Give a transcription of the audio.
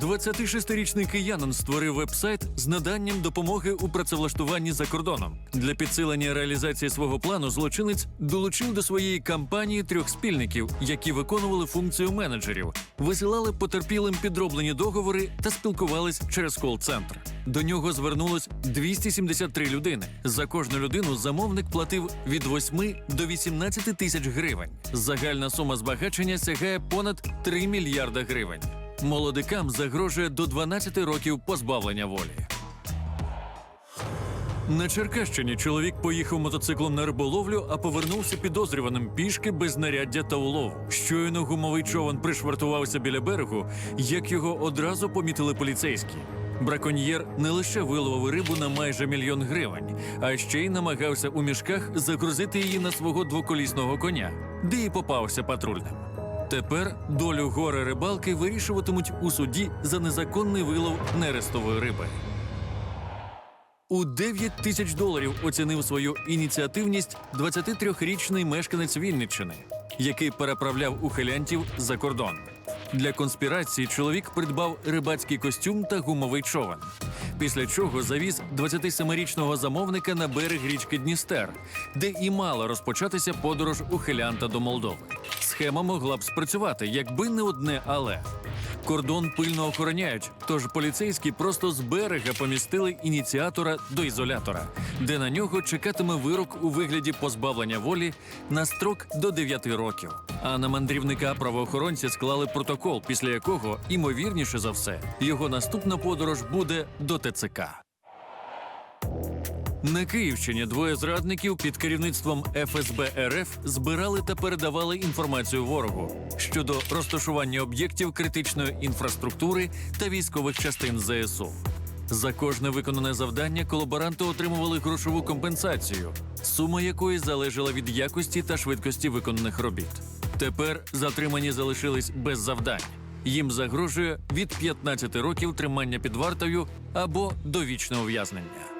26-річний киянин створив веб-сайт з наданням допомоги у працевлаштуванні за кордоном. Для підсилення реалізації свого плану злочинець долучив до своєї кампанії трьох спільників, які виконували функцію менеджерів, висилали потерпілим підроблені договори та спілкувались через кол-центр. До нього звернулось 273 людини. За кожну людину замовник платив від 8 до 18 тисяч гривень. Загальна сума збагачення сягає понад 3 мільярда гривень. Молодикам загрожує до 12 років позбавлення волі. На Черкащині чоловік поїхав мотоциклом на риболовлю, а повернувся підозрюваним пішки без знаряддя та улов. Щойно гумовий човен пришвартувався біля берегу, як його одразу помітили поліцейські. Браконьєр не лише виловив рибу на майже мільйон гривень, а ще й намагався у мішках загрузити її на свого двоколісного коня, де і попався патрульним. Тепер долю горе рибалки вирішуватимуть у суді за незаконний вилов нерестової риби. У 9 тисяч доларів оцінив свою ініціативність 23-річний мешканець Вінниччини, який переправляв ухилянтів за кордон. Для конспірації чоловік придбав рибацький костюм та гумовий човен. Після чого завіз 27-річного замовника на берег річки Дністер, де і мала розпочатися подорож ухилянта до Молдови. Схема могла б спрацювати, якби не одне але. Кордон пильно охороняють, тож поліцейські просто з берега помістили ініціатора до ізолятора, де на нього чекатиме вирок у вигляді позбавлення волі на строк до 9 років. А на мандрівника правоохоронці склали протокол, після якого, імовірніше за все, його наступна подорож буде до ТЦК. На Київщині двоє зрадників під керівництвом ФСБ РФ збирали та передавали інформацію ворогу щодо розташування об'єктів критичної інфраструктури та військових частин ЗСУ. За кожне виконане завдання колаборанти отримували грошову компенсацію, сума якої залежала від якості та швидкості виконаних робіт. Тепер затримані залишились без завдань. Їм загрожує від 15 років тримання під вартою або довічне ув'язнення.